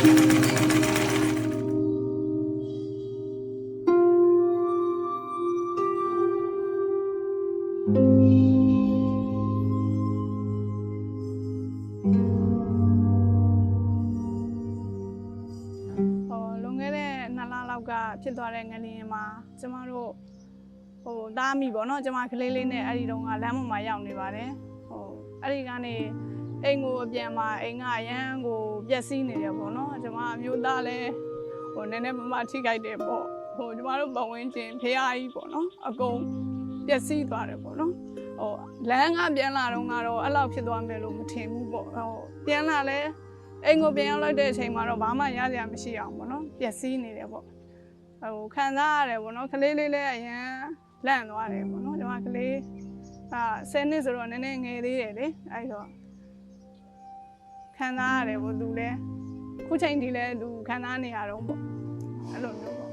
ဟိုလွန်ခဲ့တဲ့2လလောက်ကဖြစ်သွားတဲ့ငလျင်မှာကျမတို့ဟိုတားမိပေါ့နော်ကျမကလေးလေးနဲ့အဲ့ဒီတုန်းကလမ်းပေါ်မှာရောက်နေပါတယ်ဟိုအဲ့ဒီကနေ အိမ်ကိုအပြန်မှာအိမ်ကအရန်ကိုပျက်စီးနေတယ်ပေါ့နော်ကျမအမျိုးသားလည်းဟိုနည်းနည်းမမထိခိုက်တယ်ပေါ့ဟိုကျမတို့ပတ်ဝန်းကျင်ဖះကြီးပေါ့နော်အကုန်ပျက်စီးသွားတယ်ပေါ့နော်ဟိုလမ်းကပြန်လာတော့ကတော့အဲ့လောက်ဖြစ်သွားမယ်လို့မထင်ဘူးပေါ့ဟိုပြန်လာလဲအိမ်ကိုပြန်ရောက်လိုက်တဲ့အချိန်မှာတော့ဘာမှရစရာမရှိအောင်ပေါ့နော်ပျက်စီးနေတယ်ပေါ့ဟိုခံစားရတယ်ပေါ့နော်ကလေးလေးလည်းအရန်လန့်သွားတယ်ပေါ့နော်ဒီမှာကလေးအာ10နှစ်ဆိုတော့နည်းနည်းငယ်သေးတယ်လေအဲ့တော့ ခံစားရတယ်ပေါ့သူလည်းခုချိန်ဒီလည်းသူခံစားနေရတော့ပေါ့အဲ့လိုမျိုးပေါ့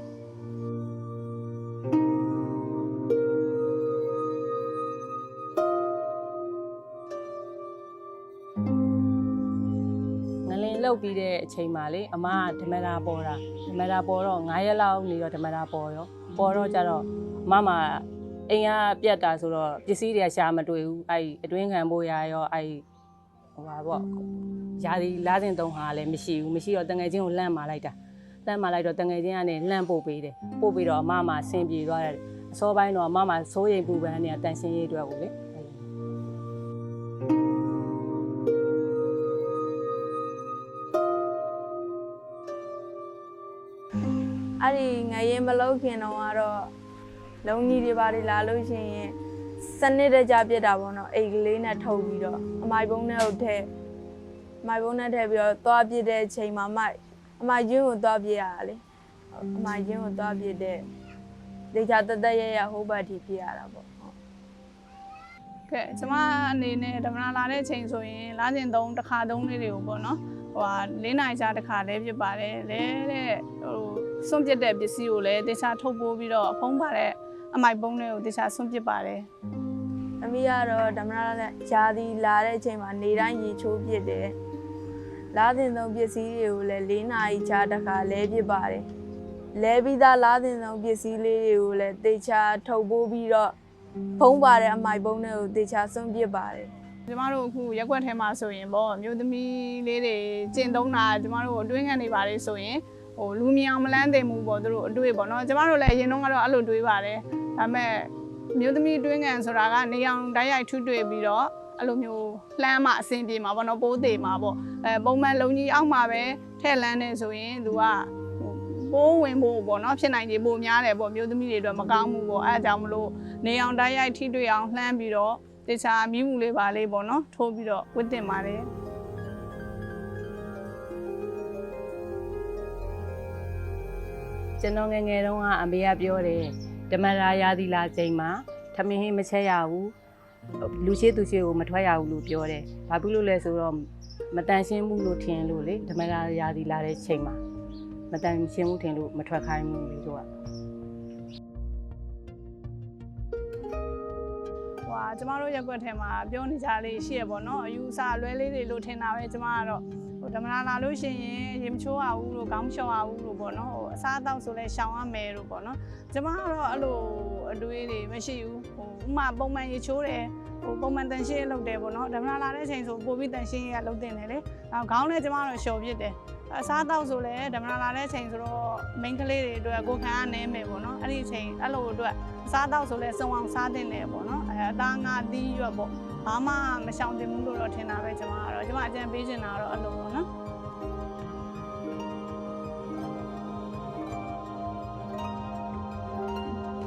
ငလင်လှုပ်ပြီးတဲ့အချိန်မှာလေအမကဓမ္မရာပေါ်တာဓမ္မရာပေါ်တော့9ရက်လောက်နေတော့ဓမ္မရာပေါ်ရောပေါ်တော့ကြတော့အမမအိမ်ကပြတ်တာဆိုတော့ပစ္စည်းတွေကရှာမတွေ့ဘူးအဲ့အတွင်းခံဖို့ရရောအဲ့ ဟိုပါပေါ့ယာဒီလားစင်တုံးဟာလည်းမရှိဘူးမရှိတော့တငယ်ချင်းကိုလှမ်းမာလိုက်တာလှမ်းမာလိုက်တော့တငယ်ချင်းကနေလှမ်းပို့ပေးတယ်ပို့ပြီးတော့အမမဆင်ပြေသွားတယ်အစောပိုင်းတော့အမမစိုးရိမ်ပူပန်နေတာတန်ရှင်းရေးအတွက်ကိုလေအဲ့ဒီငရင်မလုတ်ခင်တော့ကတော့လုံကြီးတွေပါတွေလာလို့ရှိရင် စနစ်တကျပြစ်တာပေါ့နော်အိတ်ကလေးနဲ့ထုတ်ပြီးတော့အမိုက်ပုံးနဲ့ဟုတ်ထဲအမိုက်ပုံးနဲ့ထည့်ပြီးတော့သွားပြစ်တဲ့အချိန်မှာမိုက်အမိုက်ချင်းကိုသွားပြစ်ရတာလေအမိုက်ချင်းကိုသွားပြစ်တဲ့ဒေချာတသက်ရရဟိုဘက်ထိပြစ်ရတာပေါ့ဟုတ်ကဲကျမအနေနဲ့ဓမ္မနာလာတဲ့ချိန်ဆိုရင်လားကျင်သုံးတစ်ခါသုံးလေးတွေကိုပေါ့နော်ဟိုဟာ၄နိုင်ချာတစ်ခါလဲဖြစ်ပါတယ်လဲတဲ့ဟိုစွန့်ပစ်တဲ့ပစ္စည်းကိုလည်းတေချာထုတ်ပိုးပြီးတော့ဖုံးပါတဲ့အမိုက်ပုံးတွေကိုတေချာစွန့်ပစ်ပါတယ် အမေကတော့ဓမ္မရနဲ့ဂျာဒီလာတဲ့အချိန်မှာနေတိုင်းရေချိုးပြစ်တယ်လားတင်ဆုံးပစ္စည်းတွေကိုလည်း၄နာရီချာတစ်ခါလဲပြစ်ပါတယ်လဲပြီးသားလားတင်ဆုံးပစ္စည်းလေးတွေကိုလည်းတေချာထုတ်ပိုးပြီးတော့ဖုံးပါတဲ့အမိုက်ပုံးတွေကိုတေချာစွန့်ပစ်ပါတယ်ကျမတို့အခုရက်ွက်ထဲမှာဆိုရင်ပေါ့မြို့သမီးလေးတွေကျင့်သုံးတာကျမတို့အတွင်းခံနေပါလေဆိုရင်ဟိုလူမြင်အောင်မလန်းသိမှုပေါ့သူတို့အတွေ့ပေါ့နော်ကျမတို့လည်းအရင်တော့ကတော့အဲ့လိုတွေးပါတယ်ဒါပေမဲ့ မြို့သမီးအတွင်းခံဆိုတာကနေအောင်တိုက်ရိုက်ထွတွေ့ပြီးတော့အဲ့လိုမျိုးလှမ်းမှအဆင်ပြေမှာပေါ့နော်ပိုးသေးမှာပေါ့အဲပုံမှန်လုံကြီးအောက်မှာပဲထည့်လန်းနေဆိုရင်သူကဟိုပိုးဝင်ဖို့ပေါ့နော်ဖြစ်နိုင်ခြေပိုများတယ်ပေါ့မြို့သမီးတွေအတွက်မကောင်းဘူးပေါ့အဲအကြောင်းမလို့နေအောင်တိုက်ရိုက်ထိတွေ့အောင်လှမ်းပြီးတော့တခြားမိမှုလေးပါလေးပေါ့နော်ထိုးပြီးတော့ဝတ်တင်ပါတယ်ကျွန်တော်ငယ်ငယ်တုန်းကအမေကပြောတယ် ဓမ္မရာယာသီလာချိန်မှာထမင်းဟင်းမချက်ရဘူးလူရှိသူရှိကိုမထွက်ရဘူးလို့ပြောတယ်။ဘာဖြစ်လို့လဲဆိုတော့မတန်ရှင်းဘူးလို့ထင်လို့လေဓမ္မရာယာသီလာတဲ့ချိန်မှာမတန်ရှင်းဘူးထင်လို့မထွက်ခိုင်းဘူးလေတို့က ဟွာကျမတို့ရက်ွက်ထဲမှာပြောနေကြလေးရှိရပေါ့နော်အယူအဆအလွဲလေးတွေလို့ထင်တာပဲကျမကတော့ဟိုဓမ္မနာလာလို့ရှိရင်ရေမချိုးရဘူးလို့ခေါင်းလျှော်ရဘူးလို့ပေါ့နော်ဟိုအစားအသောက်ဆိုလဲရှောင်ရမယ်လို့ပေါ့နော်ကျမကတော့အဲ့လိုအတွေးတွေမရှိဘူးဟိုဥမာပုံမှန်ရေချိုးတယ်ဟိုပုံမှန်တန်ရှင်းရေးလုပ်တယ်ပေါ့နော်ဓမ္မနာလာတဲ့အချိန်ဆိုပိုပြီးတန်ရှင်းရေးကလုပ်တင်တယ်လေနောက်ခေါင်းလည်းကျမတော့လျှော်ပြစ်တယ် အစားအသောက်ဆိုလည်းဓမ္မနာလာတဲ့အချိန်ဆိုတော့ main ကလေးတွေအတွက်ကိုယ်ခံကနေမယ်ပေါ့နော်အဲ့ဒီအချိန်အဲ့လိုအတွက်အစားအသောက်ဆိုလည်းစုံအောင်စားတင်တယ်ပေါ့နော်အဲအသားငါသီးရွက်ပေါ့ဘာမှမရှောင်တင်ဘူးလို့တော့ထင်တာပဲကျွန်မကတော့ကျွန်မအကြံပေးချင်တာကတော့အဲ့လိုပေါ့နော်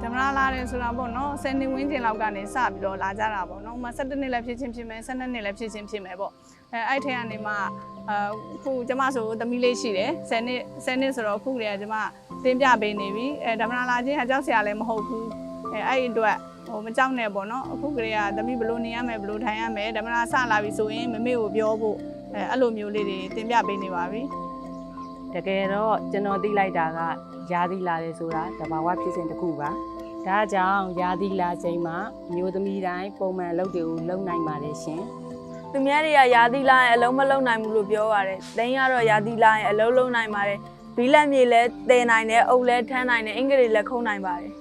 ဓမ္မနာလာတယ်ဆိုတာပေါ့နော်10နှစ်ဝန်းကျင်လောက်ကနေစပြီးတော့လာကြတာပေါ့နော်ဥပမာ17နှစ်လည်းဖြစ်ချင်းဖြစ်မယ်12နှစ်လည်းဖြစ်ချင်းဖြစ်မယ်ပေါ့အဲအဲ့ထဲကနေမှ အခုကျမဆိုသမီးလေးရှိတယ်10နှစ်10နှစ်ဆိုတော့အခုတည်းကကျမတင်ပြပေးနေပြီအဲဓမ္မနာလာချင်းကကြောက်စရာလည်းမဟုတ်ဘူးအဲအဲ့ဒီအတွက်ဟိုမကြောက်နဲ့ပေါ့နော်အခုကလေးကသမီးဘလို့နေရမယ်ဘလို့ထိုင်ရမယ်ဓမ္မနာစလာပြီဆိုရင်မမေကိုပြောဖို့အဲအဲ့လိုမျိုးလေးတွေတင်ပြပေးနေပါပြီတကယ်တော့ကျွန်တော်သိလိုက်တာကယာသီလာတယ်ဆိုတာတဘာဝဖြစ်စဉ်တစ်ခုပါဒါကြောင့်ယာသီလာချိန်မှာမျိုးသမီးတိုင်းပုံမှန်လုပ်တွေကိုလုပ်နိုင်ပါတယ်ရှင် သူများတွေကယာသီလာရင်အလုံးမလုံးနိုင်ဘူးလို့ပြောပါတယ်။တင်းကတော့ယာသီလာရင်အလုံးလုံးနိုင်ပါတယ်။ဘီလက်မြေလည်းတည်နိုင်တယ်၊အုပ်လည်းထမ်းနိုင်တယ်၊အင်္ဂလိပ်လည်းခုံးနိုင်ပါတယ်